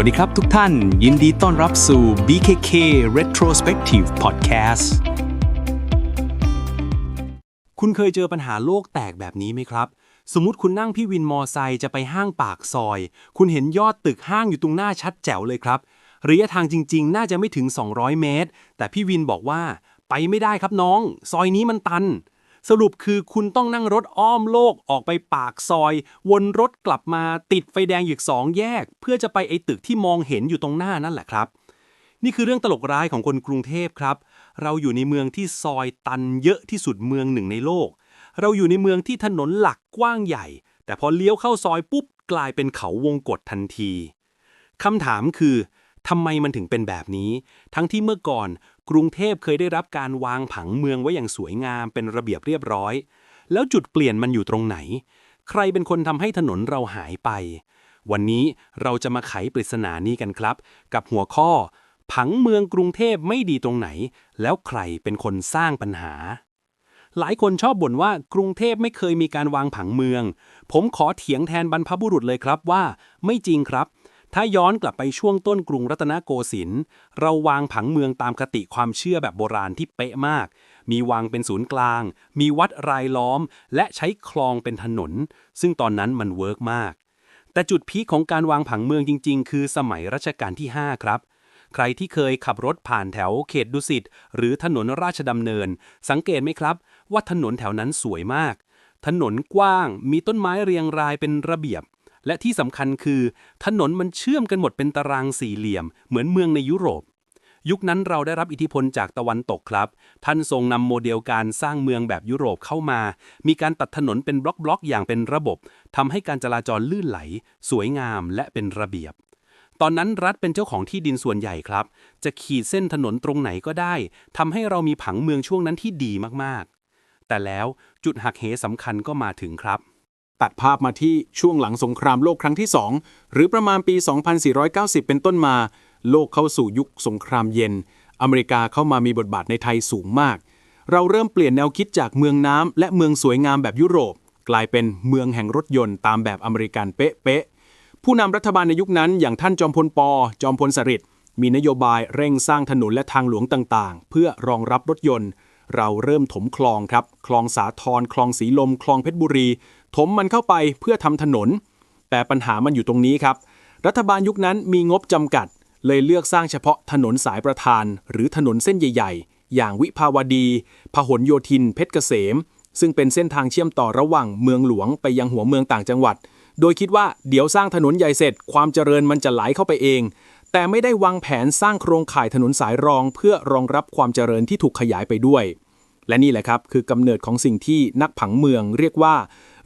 วัสดีครับทุกท่าน ยินดีต้อนรับสู่ BKK Retrospective Podcast คุณเคยเจอปัญหาโลกแตกแบบนี้ไหมครับ สมมติคุณนั่งพี่วินมอไซค์จะไปห้างปากซอย คุณเห็นยอดตึกห้างอยู่ตรงหน้าชัดแจ๋วเลยครับ ระยะทางจริง ๆ น่าจะไม่ถึง 200 เมตร แต่พี่วินบอกว่า ไปไม่ได้ครับน้อง ซอยนี้มันตัน สรุปคือคุณต้องนั่งรถอ้อมโลกออกไปปากซอย วนรถกลับมาติดไฟแดงอีกสองแยก เพื่อจะไปไอตึกที่มองเห็นอยู่ตรงหน้านั่นแหละครับ นี่คือเรื่องตลกร้ายของคนกรุงเทพครับ เราอยู่ในเมืองที่ซอยตันเยอะที่สุดเมืองหนึ่งในโลก เราอยู่ในเมืองที่ถนนหลักกว้างใหญ่ แต่พอเลี้ยวเข้าซอยปุ๊บกลายเป็นเขาวงกฏทันทีคำถามคือ ทำไมมันถึงเป็นแบบนี้ ทั้งที่เมื่อก่อน กรุงเทพเคยได้รับการวางผังเมืองไว้อย่างสวยงามเป็นระเบียบเรียบร้อย แล้วจุดเปลี่ยนมันอยู่ตรงไหน ใครเป็นคนทำให้ถนนเราหายไป วันนี้เราจะมาไขปริศนานี้กันครับ กับหัวข้อ ผังเมืองกรุงเทพไม่ดีตรงไหน แล้วใครเป็นคนสร้างปัญหาหลายคนชอบบ่นว่ากรุงเทพไม่เคยมีการวางผังเมือง ผมขอเถียงแทนบรรพบุรุษเลยครับว่า ไม่จริงครับ ถ้าย้อนกลับไปช่วงต้นกรุงรัตนโกสินทร์เราวางผังเมืองตามคติความเชื่อแบบโบราณที่เป๊ะมาก มีวังเป็นศูนย์กลาง มีวัดรายล้อม และใช้คลองเป็นถนน ซึ่งตอนนั้นมันเวิร์กมาก แต่จุดพีคของการวางผังเมืองจริง ๆ คือสมัยรัชกาลที่ 5 ครับ ใครที่เคยขับรถผ่านแถวเขตดุสิตหรือถนนราชดำเนิน สังเกตไหมครับ ว่าถนนแถวนั้นสวยมาก ถนนกว้าง มีต้นไม้เรียงรายเป็นระเบียบ และที่สำคัญคือ ถนนมันเชื่อมกันหมดเป็นตารางสี่เหลี่ยม เหมือนเมืองในยุโรป ยุคนั้นเราได้รับอิทธิพลจากตะวันตกครับ ท่านทรงนำโมเดลการสร้างเมืองแบบยุโรปเข้ามา มีการตัดถนนเป็นบล็อกๆ อย่างเป็นระบบทำให้การจราจรลื่นไหล สวยงามและเป็นระเบียบตอนนั้นรัฐเป็นเจ้าของที่ดินส่วนใหญ่ครับ จะขีดเส้นถนนตรงไหนก็ได้ทำให้เรามีผังเมืองช่วงนั้นที่ดีมากๆ แต่แล้วจุดหักเหสำคัญก็มาถึงครับ ตัดภาพมาที่ช่วงหลังสงครามโลกครั้งที่ 2 หรือประมาณปี 2490 เป็นต้นมา โลกเข้าสู่ยุคสงครามเย็น อเมริกาเข้ามามีบทบาทในไทยสูงมาก เราเริ่มเปลี่ยนแนวคิดจากเมืองน้ำและเมืองสวยงามแบบยุโรป กลายเป็นเมืองแห่งรถยนต์ตามแบบอเมริกันเป๊ะๆผู้นำรัฐบาลในยุคนั้น อย่างท่านจอมพลปอจอมพลสฤษดิ์มีนโยบายเร่งสร้างถนนและทางหลวงต่างๆ เพื่อรองรับรถยนต์ เราเริ่มถมคลองครับ คลองสาทรคลองสีลม คลองเพชรบุรี ถมมันเข้าไปเพื่อทำถนน แต่ปัญหามันอยู่ตรงนี้ครับ รัฐบาลยุคนั้นมีงบจำกัด เลยเลือกสร้างเฉพาะถนนสายประธาน หรือถนนเส้นใหญ่ ๆ อย่างวิภาวดีพหลโยธิน เพชรเกษม ซึ่งเป็นเส้นทางเชื่อมต่อระหว่างเมืองหลวงไปยังหัวเมืองต่างจังหวัด โดยคิดว่าเดี๋ยวสร้างถนนใหญ่เสร็จ ความเจริญมันจะไหลเข้าไปเอง แต่ไม่ได้วางแผนสร้างโครงข่ายถนนสายรอง เพื่อรองรับความเจริญที่ถูกขยายไปด้วย และนี่แหละครับคือกำเนิดของสิ่งที่นักผังเมืองเรียกว่า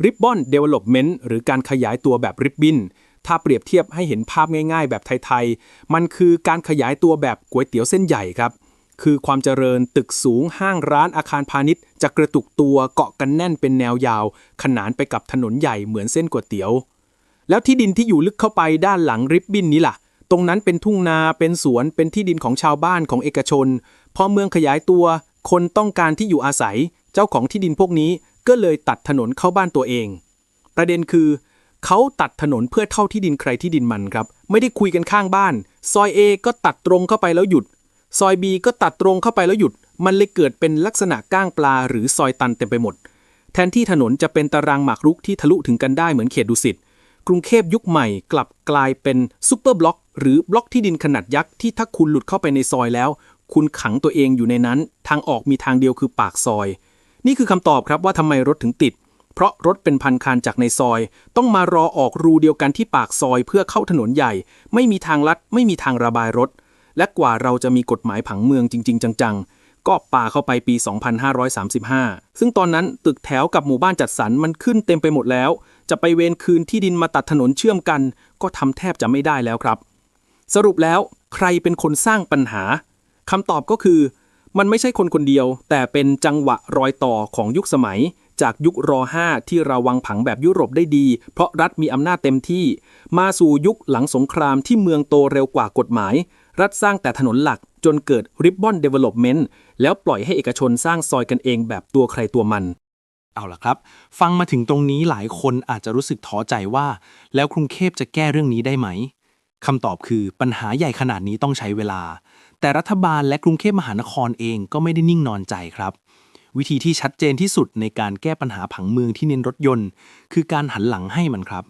Ribbon Development หรือการขยายตัวแบบริบบินถ้าเปรียบเทียบให้เห็นภาพง่าย ๆ แบบไทยๆ มันคือการขยายตัวแบบก๋วยเตี๋ยวเส้นใหญ่ครับ คือความเจริญตึกสูงห้างร้านอาคารพาณิชย์จะกระตุกตัวเกาะกันแน่นเป็นแนวยาว ขนานไปกับถนนใหญ่เหมือนเส้นก๋วยเตี๋ยว แล้วที่ดินที่อยู่ลึกเข้าไปด้านหลังริบบินนี้ล่ะ ตรงนั้นเป็นทุ่งนาเป็นสวนเป็นที่ดินของชาวบ้านของเอกชน พอเมืองขยายตัว คนต้องการที่อยู่อาศัย เจ้าของที่ดินพวกนี้ก็เลยตัดถนนเข้าบ้านตัวเอง ประเด็นคือ เขาตัดถนนเพื่อเท่าที่ดินใครที่ดินมันครับ ไม่ได้คุยกันข้างบ้าน ซอย A ก็ตัดตรงเข้าไปแล้วหยุด ซอย B ก็ตัดตรงเข้าไปแล้วหยุด มันเลยเกิดเป็นลักษณะก้างปลาหรือซอยตันเต็มไปหมด แทนที่ถนนจะเป็นตารางหมากรุกที่ทะลุถึงกันได้เหมือนเขตดุสิตกรุงเทพยุคใหม่กลับกลายเป็นซูเปอร์บล็อก หรือบล็อกที่ดินขนาดยักษ์ที่ถ้าคุณหลุดเข้าไปในซอยแล้ว คุณขังตัวเองอยู่ในนั้น ทางออกมีทางเดียวคือปากซอย นี่คือคำตอบครับว่าทำไมรถถึงติด เพราะรถเป็นพันคันจากในซอย ต้องมารอออกรูเดียวกันที่ปากซอยเพื่อเข้าถนนใหญ่ ไม่มีทางลัด ไม่มีทางระบายรถ และกว่าเราจะมีกฎหมายผังเมืองจริง ๆ จัง ๆก็ป่าเข้าไปปี 2535 ซึ่งตอนนั้นตึกแถวกับหมู่บ้านจัดสรรมันขึ้นเต็มไปหมดแล้ว จะไปเวนคืนที่ดินมาตัดถนนเชื่อมกัน ก็ทำแทบจะไม่ได้แล้วครับ สรุปแล้วใครเป็นคนสร้างปัญหา คำตอบก็คือ มันไม่ใช่คนคนเดียว แต่เป็นจังหวะรอยต่อของยุคสมัย จากยุครอ5ที่เราวางผังแบบยุโรปได้ดี เพราะรัฐมีอำนาจเต็มที่ มาสู่ยุคหลังสงครามที่เมืองโตเร็วกว่ากฎหมาย รัฐสร้างแต่ถนนหลักจนเกิด Ribbon Development แล้วปล่อยให้เอกชนสร้างซอยกันเองแบบตัวใครตัวมันเอาล่ะครับ ฟังมาถึงตรงนี้หลายคนอาจจะรู้สึกท้อใจว่า แล้วกรุงเทพจะแก้เรื่องนี้ได้ไหมคำตอบคือปัญหาใหญ่ขนาดนี้ต้องใช้เวลา แต่รัฐบาลและกรุงเทพมหานครเองก็ไม่ได้นิ่งนอนใจครับ วิธีที่ชัดเจนที่สุดในการแก้ปัญหาผังเมืองที่เน้นรถยนต์ คือการหันหลังให้มันครับ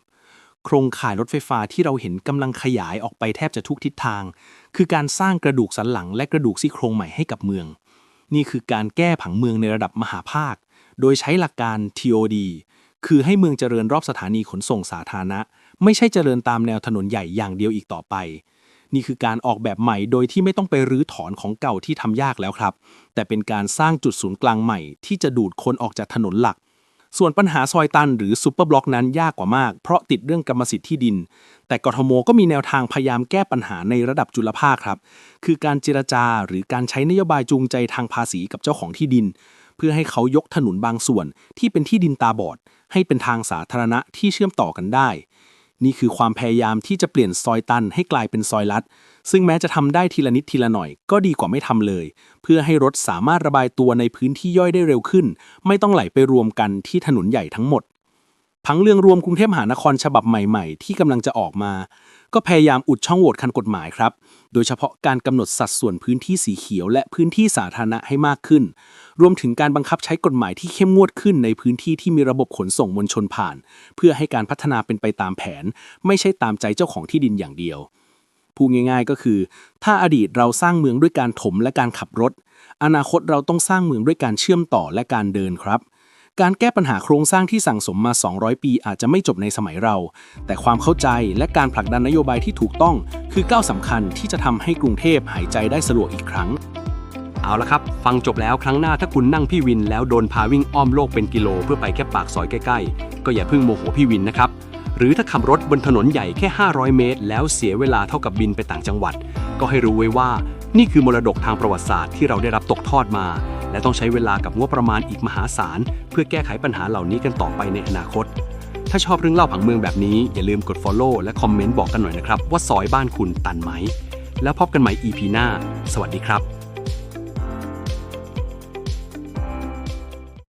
โครงข่ายรถไฟฟ้าที่เราเห็นกำลังขยายออกไปแทบจะทุกทิศทาง คือการสร้างกระดูกสันหลังและกระดูกซี่โครงใหม่ให้กับเมือง นี่คือการแก้ผังเมืองในระดับมหาภาค โดยใช้หลักการ TOD คือให้เมืองเจริญรอบสถานีขนส่งสาธารณะ ไม่ใช่เจริญตามแนวถนนใหญ่อย่างเดียวอีกต่อไป นี่คือการออกแบบใหม่โดยที่ไม่ต้องไปรื้อถอนของเก่าที่ทำยากแล้วครับ แต่เป็นการสร้างจุดศูนย์กลางใหม่ที่จะดูดคนออกจากถนนหลัก ส่วนปัญหาซอยตันหรือซูเปอร์บล็อกนั้นยากกว่ามาก เพราะติดเรื่องกรรมสิทธิ์ที่ดิน แต่กทมก็มีแนวทางพยายามแก้ปัญหาในระดับจุลภาคครับ คือการเจรจาหรือการใช้นโยบายจูงใจทางภาษีกับเจ้าของที่ดิน เพื่อให้เขายกถนนบางส่วนที่เป็นที่ดินตาบอด ให้เป็นทางสาธารณะที่เชื่อมต่อกันได้ นี่คือความพยายามที่จะเปลี่ยนซอยตันให้กลายเป็นซอยลัด ซึ่งแม้จะทำได้ทีละนิดทีละหน่อย ก็ดีกว่าไม่ทำเลย เพื่อให้รถสามารถระบายตัวในพื้นที่ย่อยได้เร็วขึ้น ไม่ต้องไหลไปรวมกันที่ถนนใหญ่ทั้งหมด พังเรื่องรวมกรุงเทพมหานครฉบับใหม่ๆ ที่กำลังจะออกมา ก็พยายามอุดช่องโหว่คันกฎหมายครับ โดยเฉพาะการกำหนดสัดส่วนพื้นที่สีเขียว และพื้นที่สาธารณะให้มากขึ้น รวมถึงการบังคับใช้กฎหมายที่เข้มงวดขึ้นในพื้นที่ที่มีระบบขนส่งมวลชนผ่าน เพื่อให้การพัฒนาเป็นไปตามแผน ไม่ใช่ตามใจเจ้าของที่ดินอย่างเดียวพูดง่ายๆก็คือ ถ้าอดีตเราสร้างเมืองด้วยการถมและการขับรถ อนาคตเราต้องสร้างเมืองด้วยการเชื่อมต่อและการเดินครับ การแก้ปัญหาโครงสร้างที่สั่งสมมา 200 ปีอาจจะไม่จบในสมัยเรา แต่ความเข้าใจและการผลักดันนโยบายที่ถูกต้อง คือก้าวสำคัญที่จะทำให้กรุงเทพหายใจได้สะดวกอีกครั้ง เอาละครับ ฟังจบแล้วครั้งหน้าถ้าคุณนั่งพี่วิน แล้วโดนพาวิ่งอ้อมโลกเป็นกิโล เพื่อไปแค่ปากซอยใกล้ๆ ก็อย่าเพิ่งโมโหพี่วินนะครับหรือถ้าขับรถบนถนนใหญ่แค่ 500 เมตร แล้วเสียเวลาเท่ากับบินไปต่างจังหวัด ก็ให้รู้ไว้ว่า นี่คือมรดกทางประวัติศาสตร์ที่เราได้รับตกทอดมา และต้องใช้เวลากับงบประมาณอีกมหาศาล เพื่อแก้ไขปัญหาเหล่านี้กันต่อไปในอนาคต ถ้าชอบเรื่องเล่าผังเมืองแบบนี้ อย่าลืมกด follow และคอมเมนต์บอกกันหน่อยนะครับ ว่าซอยบ้านคุณตันไหม แล้วพบกันใหม่ EP หน้า สวัสดีครับ